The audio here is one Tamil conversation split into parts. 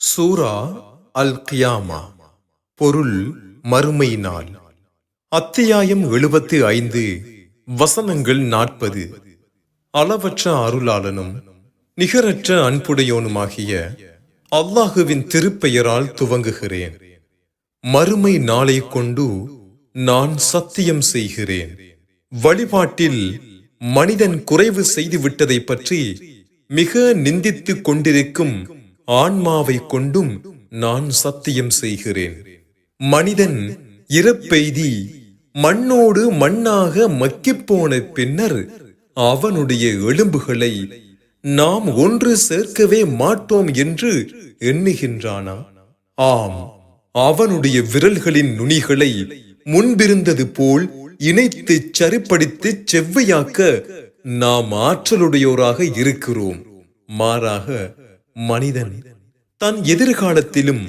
சூரா அல் கியாமா பொருள் மறுமை நாள் அத்தியாயம் எழுபத்து ஐந்து வசனங்கள் நாற்பது. அளவற்ற அருளாளனும் நிகரற்ற அன்புடையோனுமாகிய அல்லாஹுவின் திருப்பெயரால் துவங்குகிறேன். மறுமை நாளை கொண்டு நான் சத்தியம் செய்கிறேன். வழிபாட்டில் மனிதன் குறைவு செய்துவிட்டதை பற்றி மிக நிந்தித்துக் கொண்டிருக்கும் ஆன்மாவை கொண்டும் நான் சத்தியம் செய்கிறேன். மனிதன் இறப்பெய்தி மண்ணோடு மண்ணாக மக்கிப்போன பின்னர் அவனுடைய எலும்புகளை நாம் ஒன்று சேர்க்கவே மாட்டோம் என்று எண்ணுகின்றானா? ஆம் அவனுடைய விரல்களின் நுனிகளை முன்பிருந்தது போல் இணைத்து சரிப்படுத்தி செவ்வையாக்க நாம் ஆற்றலுடையோராக இருக்கிறோம். மாறாக மனிதன் தன் எதிர்காலத்திலும்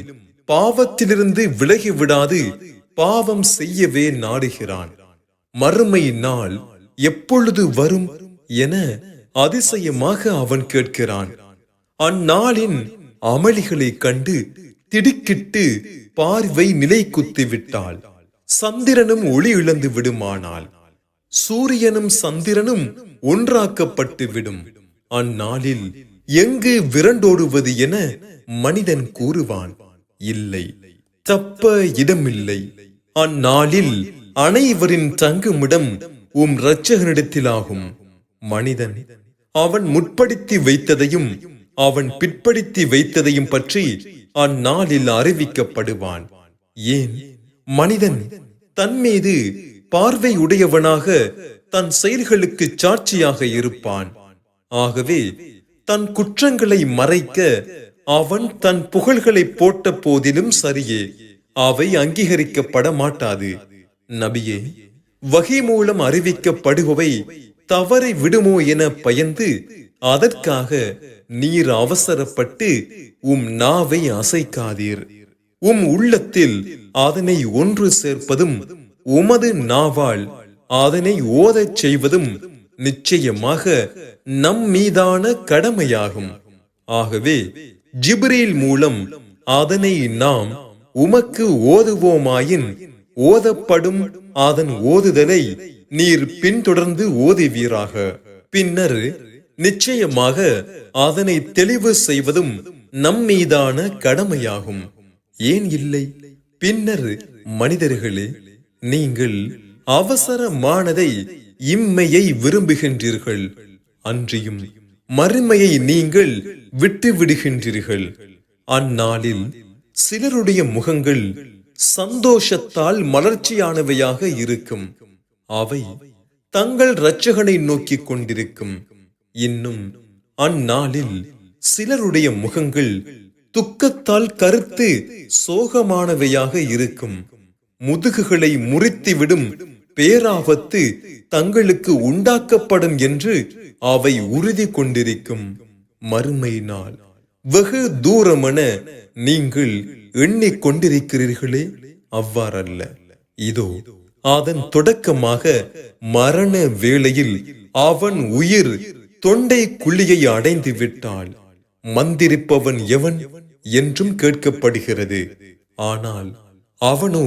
பாவத்திலிருந்து விலகி விடாது பாவம் செய்யவே நாடுகிறான். மறுமை நாள் எப்பொழுது வரும் என அதிசயமாக அவன் கேட்கிறான். அந்நாளின் அமளிகளைக் கண்டு திடுக்கிட்டு பார்வை நிலை குத்திவிட்டாள் சந்திரனும் ஒளி இழந்து விடுமானால் சூரியனும் சந்திரனும் ஒன்றாக்கப்பட்டு விடும். அந்நாளில் எங்கு விரண்டோடுவது என மனிதன் கூறுவான் இல்லை தப்ப இடமில்லை. அந்நாளில் அனைவரின் தங்குமிடம் உம் இரட்சகனிடத்திலாகும். மனிதன் அவன் முற்படுத்தி வைத்ததையும் அவன் பிற்படுத்தி வைத்ததையும் பற்றி அந்நாளில் அறிவிக்கப்படுவான். ஏன்? மனிதன் தன் மீது பார்வை உடையவனாக தன் செயல்களுக்கு சாட்சியாக இருப்பான். ஆகவே தன் குற்றங்களை மறைக்க அவன் தன் புகழ்களை போட்ட போதிலும் சரியே. அவை அங்கீகரிக்கப்பட மாட்டாது. நபியே வகை மூலம் அறிவிக்கப்படுபவை தவறை விடுமோ என பயந்து அதற்காக நீர் அவசரப்பட்டு உம் நாவை அசைக்காதீர். உம் உள்ளத்தில் அதனை ஒன்று சேர்ப்பதும் உமது நாவால் அதனை ஓதச் செய்வதும் நிச்சயமாக நம் மீதான கடமையாகும். ஆகவே ஜிப்ரீல் மூலம் அதனை நாம் உமக்கு ஓதுவோமாயின் ஓதப்படும் அதன் ஓதுதலை நீர் பின்தொடர்ந்து ஓதுவீராக. பின்னர் நிச்சயமாக அதனை தெளிவு செய்வதும் நம் மீதான கடமையாகும். ஏன் இல்லை? பின்னர் மனிதர்களே நீங்கள் அவசரமானதை இம்மையை விரும்புகின்றீர்கள். அன்றியும் மறுமையை நீங்கள் விட்டு விடுகின்றீர்கள் அந்நாளில் சிலருடைய முகங்கள் சந்தோஷத்தால் மலர்ச்சியானவையாக இருக்கும். அவை தங்கள் இரட்சகனை நோக்கிக் கொண்டிருக்கும். இன்னும் அந்நாளில் சிலருடைய முகங்கள் துக்கத்தால் கருத்து சோகமானவையாக இருக்கும். முதுகுகளை முறித்துவிடும் பேராபத்து தங்களுக்கு உண்டாக்கப்படும் என்று அவை உறுதி கொண்டிருக்கும். மறுமை நாள். வெகு தூரமென நீங்கள் எண்ணிக் கொண்டிருக்கிறீர்களே அவ்வாறல்ல. இதோ அதன் தொடக்கமாக மரண வேளையில் அவன் உயிர் தொண்டை குழியை அடைந்து விட்டாள். மந்திரிப்பவன் எவன்? என்றும் கேட்கப்படுகிறது. ஆனால் அவனோ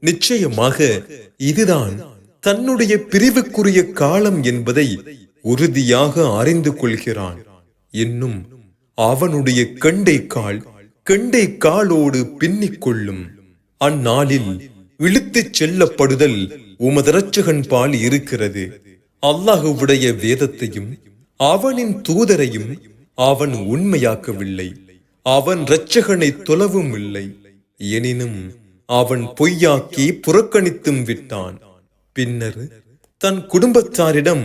நிச்சயமாக இதுதான் தன்னுடைய பிரிவுக்குரிய காலம் என்பதை உறுதியாக அறிந்து கொள்கிறான். இன்னும் அவனுடைய கண்டை கால் கெண்டை காலோடு பின்னிக் கொள்ளும் அந்நாளில் இழுத்துச் செல்லப்படுதல் உமதரச்சகன் பால் இருக்கிறது. அல்லாஹுவுடைய வேதத்தையும் அவனின் தூதரையும் அவன் உண்மையாக்கவில்லை. அவன் இரட்சகனை தொலவும் இல்லை எனினும் அவன் பொய்யாக்கி புறக்கணித்தும் விட்டான். பின்னர் தன் குடும்பத்தாரிடம்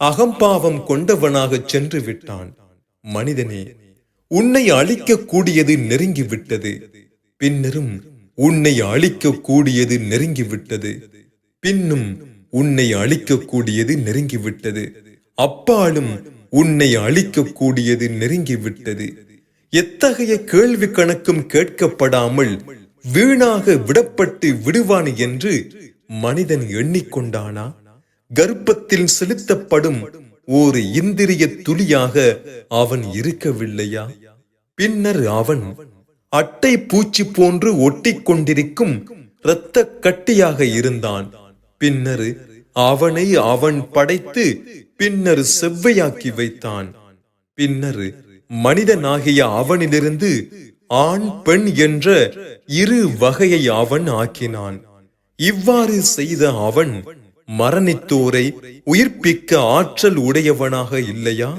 அகம்பாவம் கொண்டவனாக சென்று விட்டான். மனிதனே உன்னை அழிக்க கூடியது நெருங்கி விட்டது பின்னரும் உன்னை அழிக்க கூடியது நெருங்கிவிட்டது. பின்னும் உன்னை அழிக்க கூடியது நெருங்கி விட்டது அப்பாலும் உன்னை அழிக்க கூடியது நெருங்கி விட்டது எத்தகைய கேள்வி கணக்கும் கேட்கப்படாமல் வீணாக விடப்பட்டு விடுவான் என்று மனிதன் எண்ணிக்கொண்டானா? கர்ப்பத்தில் செலுத்தப்படும் ஒரு இந்திரிய துளியாக அவன் இருக்கவில்லையா? பின்னர் அவன் அட்டை பூச்சி போன்று ஒட்டிக் கொண்டிருக்கும் இரத்த கட்டியாக இருந்தான். பின்னர் அவனை அவன் படைத்து பின்னர் செவ்வையாக்கி வைத்தான். பின்னர் மனிதனாகிய அவனிலிருந்து ஆண் பெண் என்ற இரு வகையை அவன் ஆக்கினான். இவ்வாறு செய்த அவன் மரணித்தோரை உயிர்ப்பிக்க ஆற்றல் உடையவனாக இல்லையா?